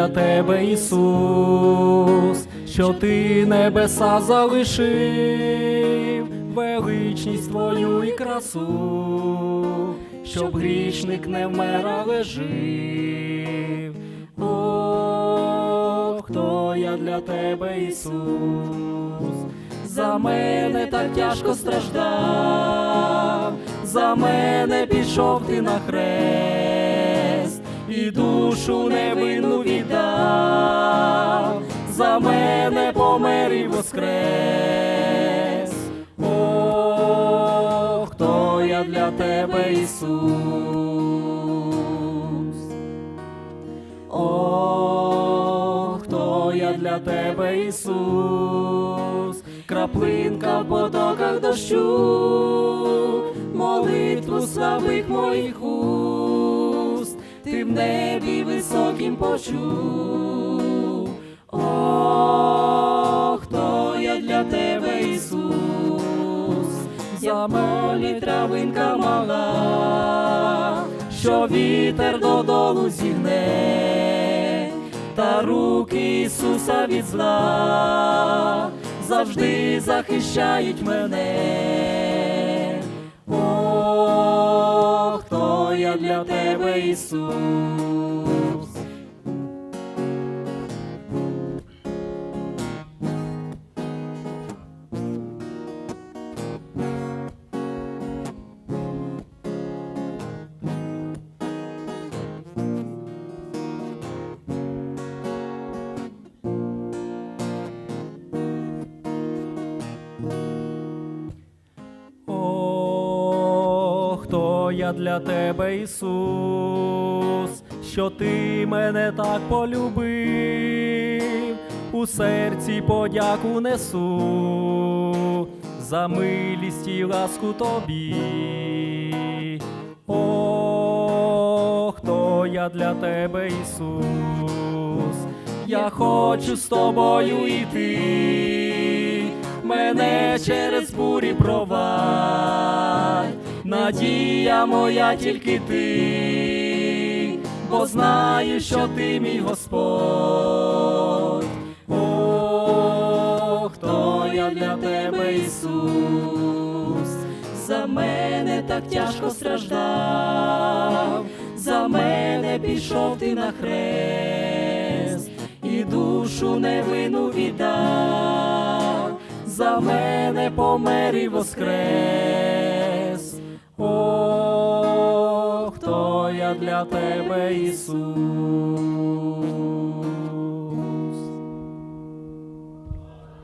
для тебе, Ісус, що ти небеса залишив, величність твою і красу, щоб грішник не вмер, але жив. О, хто я для тебе, Ісус, за мене так тяжко страждав, за мене пішов ти на хрест, і душу невинну віддав, за мене помер і воскрес. О, хто я для тебе, Ісус. О, хто я для тебе, Ісус, краплинка в потоках дощу, молитву слабих моїх уст, ти в небі високім почув. О, хто я для тебе, Ісус, за молі травинка мала, що вітер додолу зігне, та руки Ісуса від зла завжди захищають мене. Для тебе, Ісус. Я для тебе, Ісус, що ти мене так полюбив, у серці подяку несу за милість і ласку тобі. О, хто я для тебе, Ісус, я хочу з тобою йти, мене через бурі провадь, надія моя тільки ти, бо знаю, що ти мій Господь. О, хто я для тебе, Ісус, за мене так тяжко страждав, за мене пішов ти на хрест, і душу невину віддав, за мене помер і воскрес. О, хто я для тебе, Ісус.